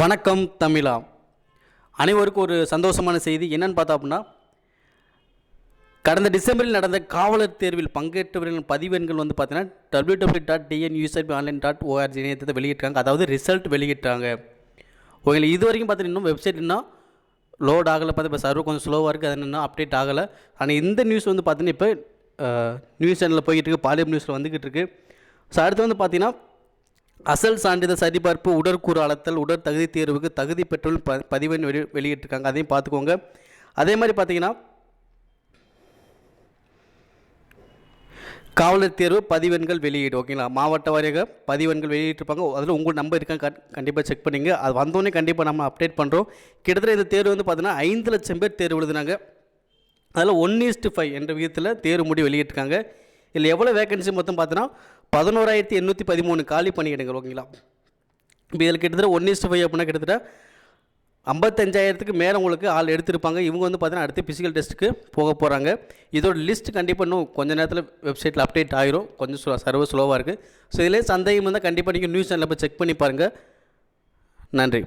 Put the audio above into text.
வணக்கம் தமிழா. அனைவருக்கும் ஒரு சந்தோஷமான செய்தி. என்னன்னு பார்த்தா அப்படின்னா கடந்த டிசம்பரில் நடந்த காவலர் தேர்வில் பங்கேற்றவர்களின் பதிவெண்கள் வந்து பார்த்தீங்கன்னா W W dot TNUSIP online dot ORG இணையத்தை வெளியிட்டாங்க அதாவது ரிசல்ட் வெளியிட்டாங்க. உங்களுக்கு இது வரைக்கும் பார்த்தீங்கன்னா இன்னும் வெப்சைட் இன்னும் லோட் ஆகலை. பார்த்து இப்போ சர்வர் கொஞ்சம் ஸ்லோவாக இருக்குது அது இன்னும் அப்டேட் ஆகலை. ஆனால் இந்த நியூஸ் வந்து பார்த்தீங்கன்னா இப்போ நியூஸ் சேனலில் போய்கிட்டு இருக்கு. பாலியம் நியூஸில் வந்துக்கிட்டு இருக்குது ஸோ அடுத்து வந்து பார்த்தீங்கன்னா அசல் சான்றிதழ் சரிபார்ப்பு உடற்கூறு அளத்தல் உடற் தகுதி தேர்வுக்கு தகுதி பெற்றோர் ப பதிவெண் வெளி வெளியிட்டிருக்காங்க. அதையும் பார்த்துக்கோங்க. அதே மாதிரி பார்த்தீங்கன்னா காவலர் தேர்வு பதிவெண்கள் வெளியீடு. ஓகேங்களா? மாவட்ட வாரியாக பதிவெண்கள் வெளியிட்டிருப்பாங்க. அதில் உங்கள் நம்பர் இருக்காங்க கண்டிப்பாக செக் பண்ணிங்க. அது வந்தோடனே கண்டிப்பாக நம்ம அப்டேட் பண்ணுறோம் கிட்டத்தட்ட இந்த தேர்வு வந்து பார்த்தீங்கன்னா ஐந்து லட்சம் பேர் தேர்வு எழுதுனாங்க. அதில் ஒன் ஈஸ்ட் ஃபைவ் என்ற விதத்தில் தேர்வு முடி வெளியிட்டிருக்காங்க. இதில் எவ்வளோ வேகன்சி மொத்தம் பார்த்தோன்னா பதினோராயிரத்தி எண்ணூற்றி பதிமூணு காலி பணியிடங்கள் ஓகேங்களா? இப்போ இதில் கிட்டத்தட்ட ஒன் இஸ்ட் ஃபைவ் அப்படின்னா கிட்டத்தட்ட ஐம்பத்தஞ்சாயிரத்துக்கு மேலே உங்களுக்கு ஆள் எடுத்திருப்பாங்க. இவங்க வந்து பார்த்தீங்கன்னா அடுத்து ஃபிசிக்கல் டெஸ்ட்டுக்கு போக போகிறாங்க இதோட லிஸ்ட் கண்டிப்பாக இன்னும் கொஞ்ச நேரத்தில் வெப்சைட்டில் அப்டேட் ஆயிரும். கொஞ்சம் ஸ்லோ சர்வ ஸ்லோவாக இருக்குது ஸோ இதிலே சந்தேகம் இருந்தால் கண்டிப்பாக நீங்கள் நியூஸ் சேனலில் போய் செக் பண்ணி பாருங்கள் நன்றி.